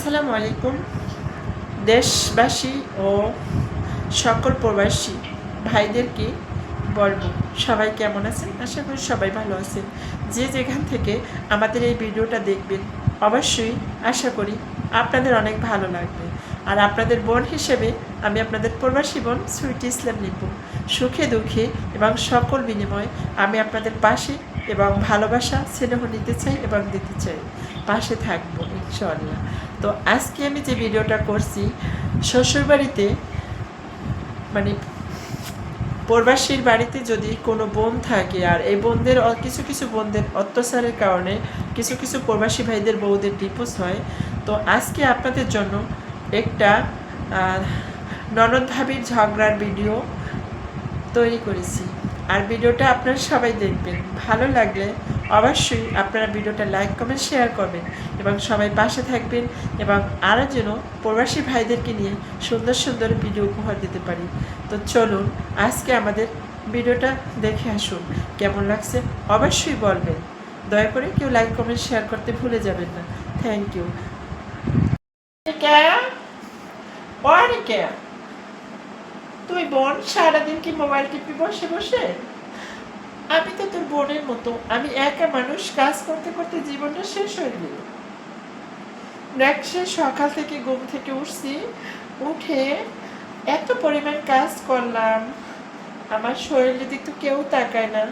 আসসালামু আলাইকুম, দেশবাসী ও সকল প্রবাসী ভাইদেরকে বলব? সবাই কেমন আছেন? আশা করি সবাই ভালো আছেন। যে যেখান থেকে আমাদের এই ভিডিওটা দেখবেন, অবশ্যই আশা করি আপনাদের অনেক ভালো লাগবে। আর আপনাদের বোন হিসেবে আমি আপনাদের প্রবাসী বোন সুইটি ইসলাম নিপু সুখে, দুঃখে এবং সকল বিনিময়ে আমি আপনাদের পাশে এবং ভালোবাসা, স্নেহ নিতে চাই এবং দিতে চাই। পাশে থাকব ইনশাল্লাহ তো আজকে আমি যে ভিডিওটা করছি, শ্বশুরবাড়িতে মানে প্রবাসীর বাড়িতে যদি কোনো বোন থাকে, আর এই বোনদের কিছু কিছু বোনদের অত্যাচারের কারণে কিছু কিছু প্রবাসী ভাইদের বউদের ডিপোজ হয়, তো আজকে আপনাদের জন্য একটা ননদ ভাবির ঝগড়ার ভিডিও তৈরি করেছি। আর ভিডিওটা আপনারা সবাই দেখবেন। ভালো লাগলে অবশ্যই আপনারা ভিডিওটা লাইক কমেন্ট শেয়ার করবেন এবং সবাই পাশে থাকবেন এবং আরও যেন প্রবাসী ভাইদেরকে নিয়ে সুন্দর সুন্দর ভিডিও উপহার দিতে পারি। তো চলুন আজকে আমাদের ভিডিওটা দেখে আসুন, কেমন লাগছে অবশ্যই বলবেন। দয়া করে কেউ লাইক কমেন্ট শেয়ার করতে ভুলে যাবেন না। থ্যাংক ইউ তুই বোন, সারাদিন কি মোবাইল টিপি বসে বসে? আমি তো তোর বোনের মতো। আমি একা মানুষ, কাজ করতে করতে জীবনটা শেষ হয়ে গেল। সে সকাল থেকে ঘুম থেকে উঠছি, উঠে এত পরিমাণ কাজ করলাম, আমার শরীরের দিক তো কেউ তাকায় না।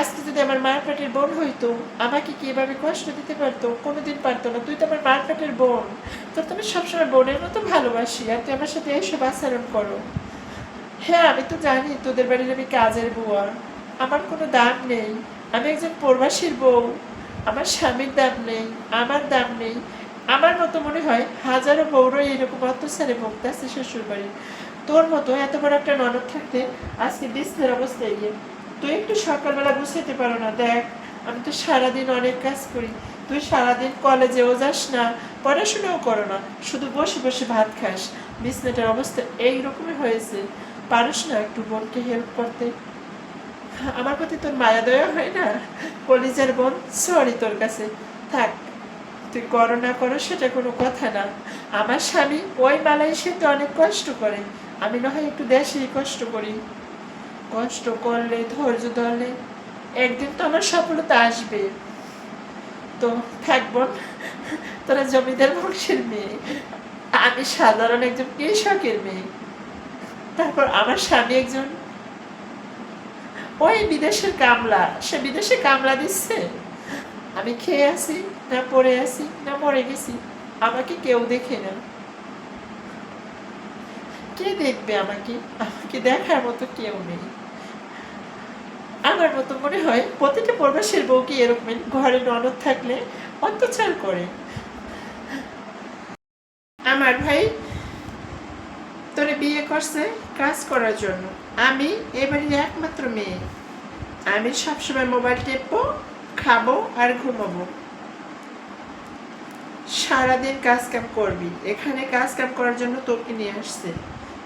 আজকে যদি আমার মার পেটের বোন হইতো, আমাকে কি এভাবে কষ্ট দিতে পারতো? কোনোদিন পারতো না। তুই তো আমার মার পেটের বোন। তোর তো আমি সবসময় বোনের মতো ভালোবাসি, আর তুই আমার সাথে এইসব আচরণ করো। হ্যাঁ আমি তো জানি তোদের বাড়ির আমি কাজের বুয়া। আমার কোনো দাম নেই। আমি একজন প্রবাসীর বউ। আমার স্বামীর দাম নেই, আমার দাম নেই। আমার মতো মনে হয় হাজারো বউরই এরকম অত্যাচারে ভুগতে আছে শ্বশুর বাড়ি তোর মতো এত বড় একটা ননদ থাকতে আজকে বিস্তার অবস্থায় গিয়ে তুই একটু সকালবেলা গুছাইতে পারো না, দেখ। আমি তো সারাদিন অনেক কাজ করি। তুই সারাদিন কলেজেও যাস না, পড়াশোনাও করো না, শুধু বসে বসে ভাত খাস। বিছনাটার অবস্থা এইরকমই হয়েছে। পারিস না একটু বোনকে হেল্প করতে। আমার প্রতি তোর মায়া দয়া হয় না? কলিজার বোন সরি তোর কাছে। থাক, তুই করো না করো সেটা কোনো কথা না। আমার স্বামী ওই মালয়েশিয়াতে অনেক কষ্ট করে। আমি না হয় একটু দেশেই কষ্ট করি। কষ্ট করলে, ধৈর্য ধরলে একদিন তো আমার সফলতা আসবে। তো থাকব তোরা জমিদার বংশের মেয়ে। আমি সাধারণ একজন কৃষকের মেয়ে। তারপর আমার স্বামী একজন ওই বিদেশের কামলা, সে বিদেশে কামলা দিচ্ছে? আমি খেয়ে আসি, না পড়ে আসি, না মরে গেছি। আমাকে কেউ দেখে না। কে দেখবে আমাকে? আমাকে দেখার মতো কেউ নেই। আমার মতো মনে হয় প্রতিটা প্রবাসের বউকে এরকম ঘরে ননদ থাকলে অত্যাচার করে আমার ভাই তোরে বিয়ে করছে কাজ করার জন্য। আমি এবারের একমাত্র মেয়ে। আমি সবসময় মোবাইল টেপবো, খাব আর ঘুমাবো। সারাদিন কাজ কাম করবি। এখানে কাজ কাম করার জন্য তোকে নিয়ে আসছে।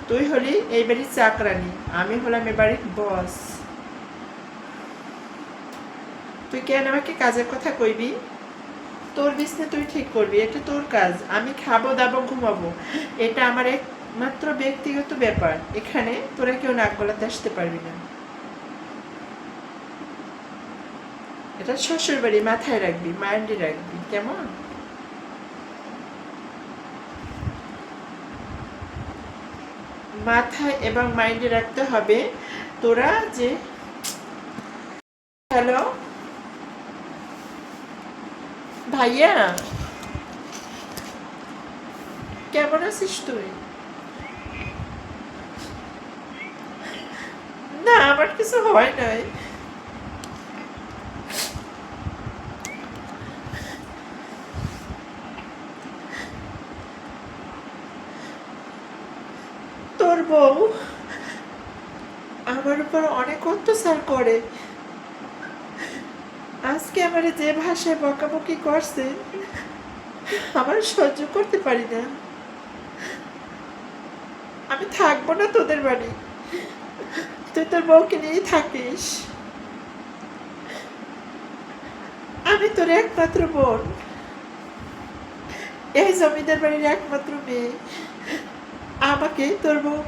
তুই হলি এই বাড়ির চাকরানি। আমি হলাম এ বাড়ির বস তুই কেন আমাকে কাজের কথা কইবি? তোর বিছনে তুই ঠিক করবি। এটা তোর কাজ। আমি খাব, দাবো, ঘুমাবো। এটা আমার একমাত্র ব্যক্তিগত ব্যাপার। এখানে তোরা কেউ নাক গলাতে আসতে পারবি না। এটা শ্বশুর বাড়ি মাথায় রাখবি, মাইন্ডে রাখবি, কেমন? মাথায় এবং মাইন্ডে রাখতে হবে তোরা যে হ্যালো? ভাইয়া? কেমন আছিস তুই না আমার কিছু হয় নাই তোর বউ আমার উপর অনেক অত্যাচার করে। আজকে আমার যে ভাষায় বকাবকি করছে, আমার সহ্য করতে পারি না। আমি থাকব না তোদের বাড়ি। তুই তোর বউকে নিয়েই থাকিস। আমি তোর একমাত্র বোন। এই জমিদার বাড়ির একমাত্র মেয়ে। আমাকে তোর বউ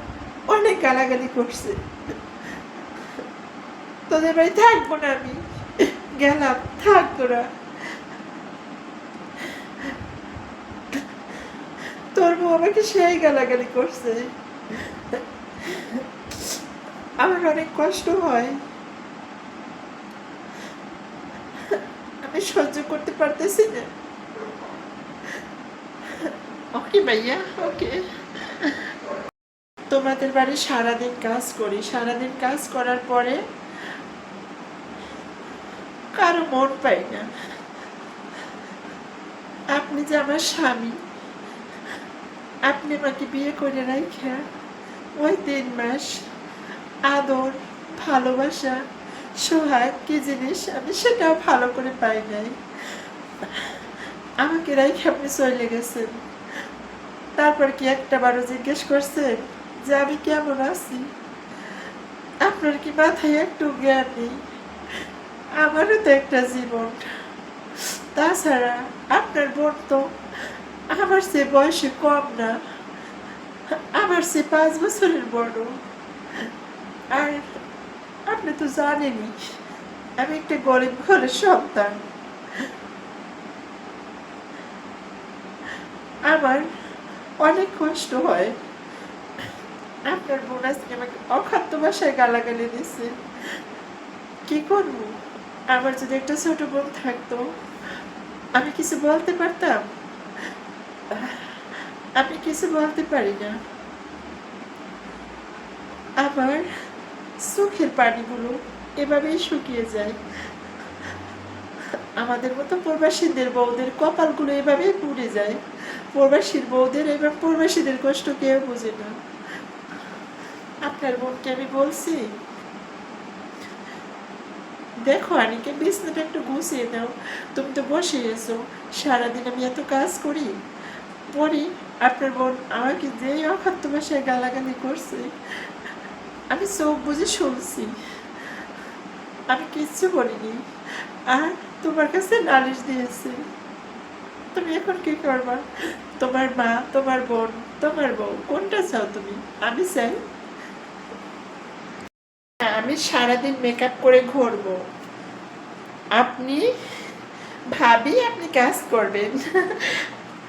অনেক গালাগালি করছে। তোদের বাড়ি থাকব না আমি। গেলাম, থাক তোরা তোর বউ আমাকে সেই গালাগালি করছে। আমার অনেক কষ্ট হয়। আমি সহ্য করতে পারতেছি না। ওকে ভাইয়া, ওকে। তোমাদের বাড়ি সারাদিন কাজ করি। সারাদিন কাজ করার পরে কারও মন পাই না। আপনি যে আমার স্বামী। আপনি আমাকে বিয়ে করে রাখা ওই তিন মাস আদর, ভালোবাসা, সোহাগ, কি জিনিস? আমি সেটাও ভালো করে পাই নাই। আমাকে রাইখে আপনি চলে গেছেন। তারপর কি একটা বারো জিজ্ঞেস করছেন যে, আমি কেমন আছি? আপনার কি মাথায় একটু জ্ঞান নেই? আমারও তো একটা জীবন। তাছাড়া আপনার বোন তো আমার সে বয়সে কম না। আমার সে পাঁচ বছরের বড়। আর আপনি তো জানেনই, আমি একটা গরিব ঘরের সন্তান। আমার অনেক কষ্ট হয়। আপনার বোন আজকে আমাকে অখাদ্য ভাষায় গালাগালি দিচ্ছে কি করব? আমার যদি একটা ছোট বোন থাকতো, আমি কিছু বলতে পারতাম? আমি কিছু বলতে পারি না। আমার চোখের পানিগুলো এভাবেই শুকিয়ে যায়। আমাদের মতো প্রবাসীদের বউদের কপালগুলো এভাবেই পুড়ে যায়। প্রবাসীর বউদের এবং প্রবাসীদের কষ্ট কেউ বোঝে না। আপনার বোনকে আমি বলছি, দেখো আনিকে বিছনাটা একটু গুছিয়ে দাও। তুমি তো বসে এসো, সারাদিন আমি এত কাজ করি। পরে আপনার বোন আমাকে যেই অখাদ্য ভাষায় গালাগালি করছে আমি চোখ বুঝে শুনছি। আমি কিচ্ছু বলিনি। আর তোমার কাছে নালিশ দিয়েছে। তুমি এখন কি করবা? তোমার মা, তোমার বোন, তোমার বউ, কোনটা চাও তুমি? আমি চাই আমি সারাদিন মেকআপ করে ঘুরবো। আপনি ভাবি আপনি কাজ করবেন।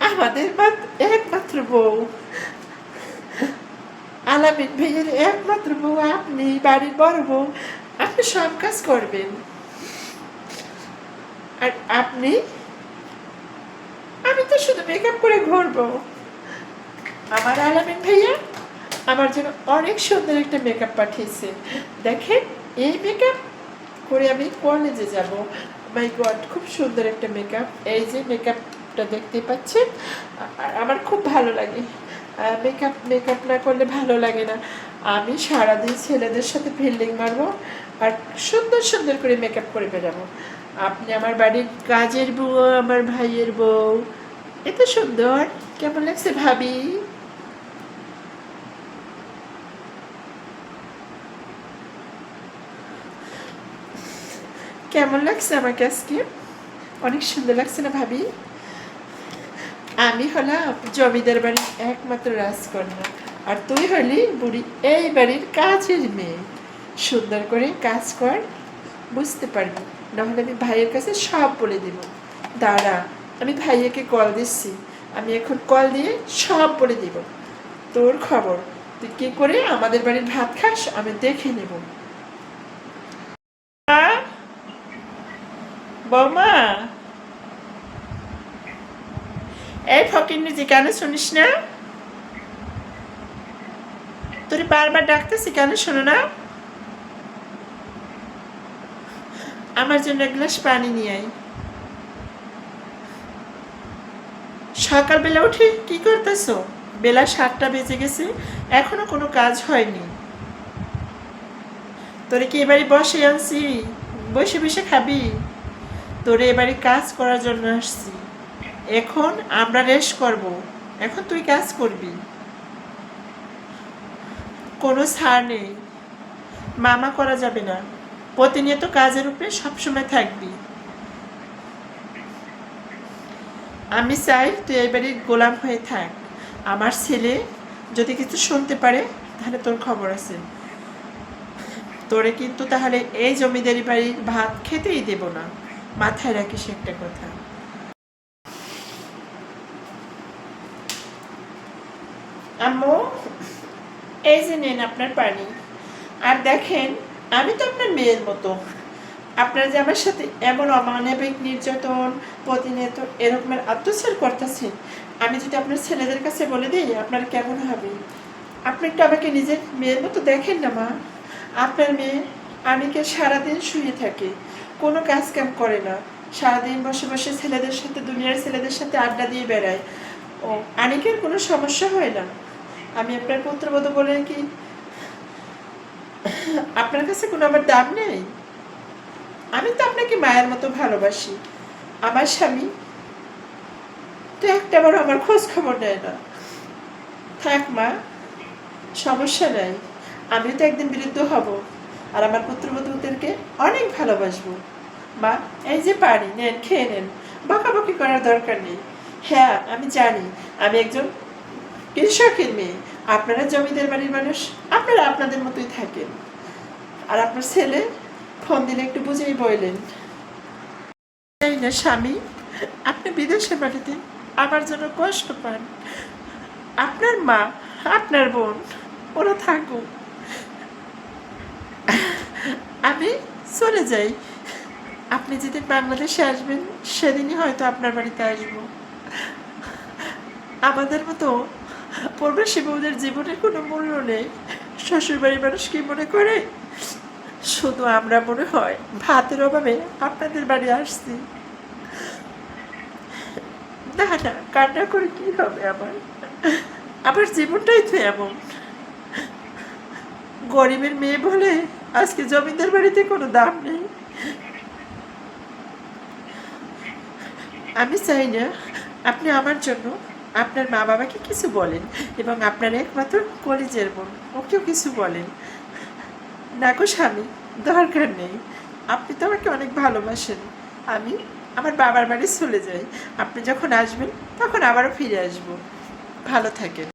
আমাদের মাত্র একমাত্র বউ। আলামিন ভাইয়ের একমাত্র বউ, আপনি বাড়ির বড় বউ, আপনি সব কাজ করবেন। আর আপনি? আমি তো শুধু মেকআপ করে ঘুরবো। আমার আলামিন ভাইয়া আমার জন্য অনেক সুন্দর একটা মেকআপ পাঠিয়েছে। দেখেন, এই মেকআপ করে আমি কলেজে যাব। মাই গড খুব সুন্দর একটা মেকআপ এই যে মেকআপটা দেখতে পাচ্ছেন আমার খুব ভালো লাগে। মেকআপ মেকআপ না করলে ভালো লাগে না। আমি সারাদিন ছেলেদের সাথে ফিল্ডিং মারবো আর সুন্দর সুন্দর করে মেকআপ করে বেরাবো আপনি আমার বাড়ির কাজের বউ, আমার ভাইয়ের বউ, এত সুন্দর। কেমন লাগছে ভাবি? কেমন লাগছে আমাকে আজকে? অনেক সুন্দর লাগছে না ভাবি? আমি হলাম জমিদার বাড়ির একমাত্র রাজকন্যা। আর তুই হলি বুড়ি এই বাড়ির কাজের মেয়ে। সুন্দর করে কাজ কর, বুঝতে পারবি। নাহলে আমি ভাইয়ের কাছে সব বলে দেব। দাঁড়া, আমি ভাইয়াকে কল দিচ্ছি। আমি এখন কল দিয়ে সব বলে দেব। তোর খবর, তুই কি করে আমাদের বাড়ির ভাত খাস আমি দেখে নেব? বৌমা। এই ফকির নিজে কেন শুনিস না? তোর বারবার ডাকতেছি, কেন শোনো না? আমার জন্য এক গ্লাস পানি নিয়ে আয়। সকালবেলা উঠে কি করতেছো? বেলা সাতটা বেজে গেছে, এখনও কোনো কাজ হয়নি। তোরে কি এবারে বসে আনছি? বসে বসে খাবি? তোরে এবারে কাজ করার জন্য আসছি। এখন আমরা রেস্ট করব। এখন তুই কাজ করবি। কোনো ছাড় নেই। মামা করা যাবে না। প্রতিনিয়ত কাজের উপরে সবসময় থাকবি। আমি চাই তুই এই বাড়ির গোলাম হয়ে থাক। আমার ছেলে যদি কিছু শুনতে পারে, তাহলে তোর খবর আছে। তোরে কিন্তু তাহলে এই জমিদারি বাড়ির ভাত খেতেই দেব না। মাথায় রাখিস একটা কথা। আম্মু, এই যে নেন আপনার পানি। আর দেখেন, আমি তো আপনার মেয়ের মতো। আপনারা যে আমার সাথে এমন অমানবিক নির্যাতন, প্রতিনিয়ত এরকমের অত্যাচার করতেছেন আমি যদি আপনার ছেলেদের কাছে বলে দিই, আপনার কেমন হবে? আপনি একটু আমাকে নিজের মেয়ের মতো দেখেন না, মা। আপনার মেয়ে আমিকে সারাদিন শুয়ে থাকে? কোনো কাজ কাম করে না। সারাদিন বসে বসে ছেলেদের সাথে, দুনিয়ার ছেলেদের সাথে আড্ডা দিয়ে বেড়ায়। ও, আনিকের কোনো সমস্যা হয় না। আমি আপনার পুত্রবধূ বলে কি আপনার কাছে কোনো আমার দাম নেই? আমি তো আপনাকে মায়ের মতো ভালোবাসি। আমার স্বামী তো একটা বার আমার খোঁজ খবর নেয় না। থাক মা, সমস্যা নাই। আমিও তো একদিন বিরুদ্ধ হব আর আমার পুত্রবধূদেরকে অনেক ভালোবাসবো। মা, এই যে পানি, নেন, খেয়ে নেন। বকাবকি করার দরকার নেই। হ্যাঁ আমি জানি। আমি একজন কৃষকের মেয়ে আপনারা জমিদার বাড়ির মানুষ, আপনারা আপনাদের মতোই থাকেন। আর আপনার ছেলে, ফোন দিলে একটু বুঝেই বললেন এই না স্বামী, আপনি বিদেশের বাড়িতে আমার জন্য কষ্ট পান। আপনার মা, আপনার বোন, ওরা থাকুক। আমি চলে যাই। আপনি যেদিন বাংলাদেশে আসবেন, সেদিনই হয়তো আপনার বাড়িতে আসব। আমাদের মতো প্রবাসী বউদের জীবনে কোনো মূল্য নেই। শ্বশুরবাড়ির মানুষ কি মনে করে? শুধু আমরা মনে হয় ভাতের অভাবে আপনাদের বাড়ি আসছি। না না, কান্না করে কি হবে আমার আমার জীবনটাই তো এমন। গরিবের মেয়ে বলে আজকে জমিদার বাড়িতে কোনো দাম নেই। আমি চাই না আপনি আমার জন্য আপনার মা বাবাকে কিছু বলেন এবং আপনার একমাত্র কলেজের বোন, ওকেও কিছু বলেন। না গো স্বামী, দরকার নেই। আপনি তো আমাকে অনেক ভালোবাসেন। আমি আমার বাবার বাড়ি চলে যাই। আপনি যখন আসবেন, তখন আবারও ফিরে আসব। ভালো থাকেন।